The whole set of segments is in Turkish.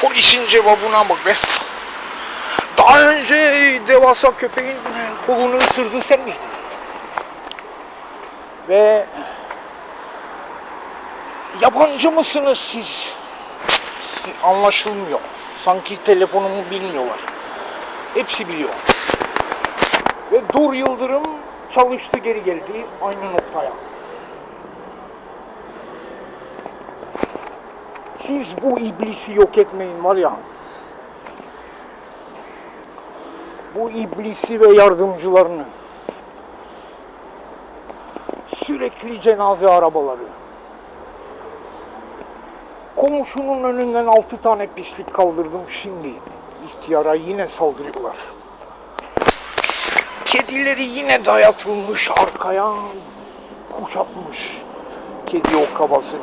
Polisin cevabına bak be. Daha önce devasa köpeğin kolunu ısırdı sen miydin? Ve yabancı mısınız siz? Anlaşılmıyor. Sanki telefonumu bilmiyorlar. Hepsi biliyor. Ve Dur Yıldırım çalıştı geri geldi aynı noktaya. Siz bu iblisi yok etmeyin var ya. Bu iblisi ve yardımcılarını. Sürekli cenaze arabaları. Komşunun önünden altı tane pislik kaldırdım şimdi. İhtiyara yine saldırıyorlar. Kedileri yine dayatılmış arkaya kuşatmış. Kedi o kabası.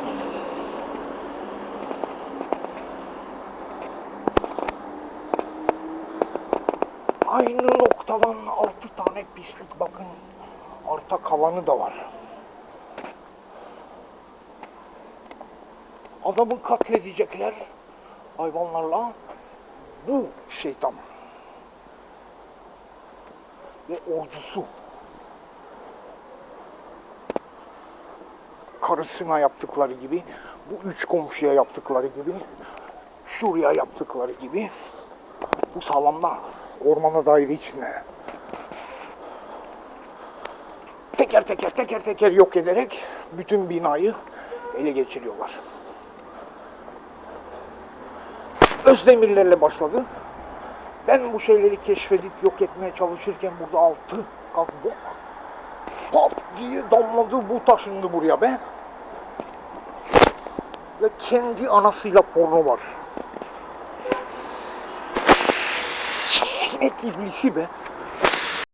Aynı noktadan altı tane pislik bakın. Arta kalanı da var. Adamı katledecekler hayvanlarla. Bu şeytan ve ordusu karısına yaptıkları gibi, bu üç komşuya yaptıkları gibi, şuraya yaptıkları gibi, bu sağlamda ormana daire içinde teker teker teker teker yok ederek bütün binayı ele geçiriyorlar. Özdemirlerle başladı. Ben bu şeyleri keşfedip yok etmeye çalışırken burada altı kat bok pat diye damladı bu taşındı buraya be. Ve kendi anasıyla porno var. Sinek iblisi be.